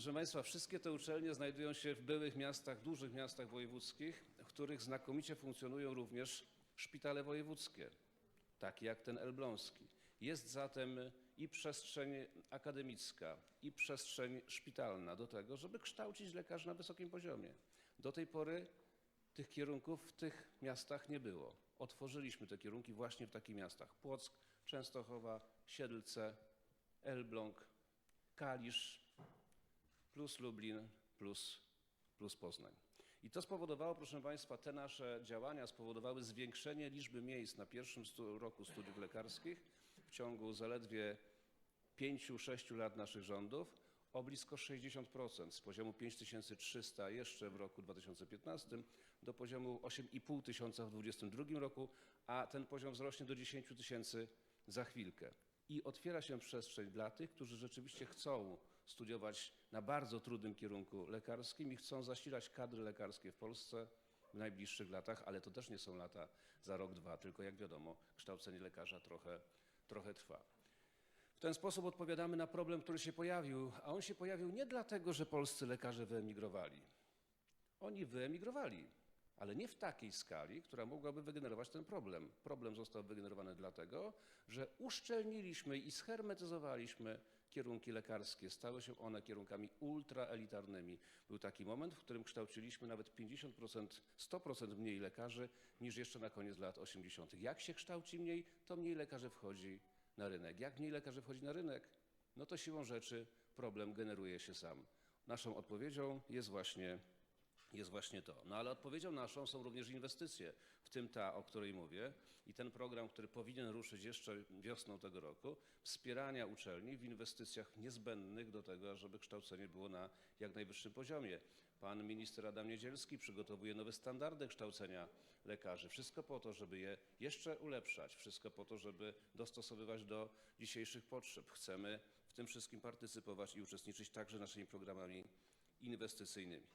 Proszę Państwa, wszystkie te uczelnie znajdują się w byłych miastach, dużych miastach wojewódzkich, w których znakomicie funkcjonują również szpitale wojewódzkie, takie jak ten elbląski. Jest zatem i przestrzeń akademicka, i przestrzeń szpitalna do tego, żeby kształcić lekarzy na wysokim poziomie. Do tej pory tych kierunków w tych miastach nie było. Otworzyliśmy te kierunki właśnie w takich miastach. Płock, Częstochowa, Siedlce, Elbląg, Kalisz, plus Lublin, plus, plus Poznań. I to spowodowało, proszę Państwa, te nasze działania spowodowały zwiększenie liczby miejsc na pierwszym roku studiów lekarskich w ciągu zaledwie 5-6 lat naszych rządów o blisko 60% z poziomu 5300 jeszcze w roku 2015 do poziomu 8,5 tysiąca w 2022 roku, a ten poziom wzrośnie do 10 tysięcy za chwilkę. I otwiera się przestrzeń dla tych, którzy rzeczywiście chcą studiować na bardzo trudnym kierunku lekarskim i chcą zasilać kadry lekarskie w Polsce w najbliższych latach, ale to też nie są lata za rok, dwa, tylko jak wiadomo, kształcenie lekarza trochę, trochę trwa. W ten sposób odpowiadamy na problem, który się pojawił, a on się pojawił nie dlatego, że polscy lekarze wyemigrowali. Oni wyemigrowali, ale nie w takiej skali, która mogłaby wygenerować ten problem. Problem został wygenerowany dlatego, że uszczelniliśmy i schermetyzowaliśmy kierunki lekarskie. Stały się one kierunkami ultraelitarnymi. Był taki moment, w którym kształciliśmy nawet 50%, 100% mniej lekarzy niż jeszcze na koniec lat 80. Jak się kształci mniej, to mniej lekarzy wchodzi na rynek. Jak mniej lekarzy wchodzi na rynek, no to siłą rzeczy problem generuje się sam. Naszą odpowiedzią jest właśnie, jest właśnie to. No ale odpowiedzią naszą są również inwestycje, w tym ta, o której mówię i ten program, który powinien ruszyć jeszcze wiosną tego roku, wspierania uczelni w inwestycjach niezbędnych do tego, żeby kształcenie było na jak najwyższym poziomie. Pan minister Adam Niedzielski przygotowuje nowe standardy kształcenia lekarzy. Wszystko po to, żeby je jeszcze ulepszać, wszystko po to, żeby dostosowywać do dzisiejszych potrzeb. Chcemy w tym wszystkim partycypować i uczestniczyć także naszymi programami inwestycyjnymi.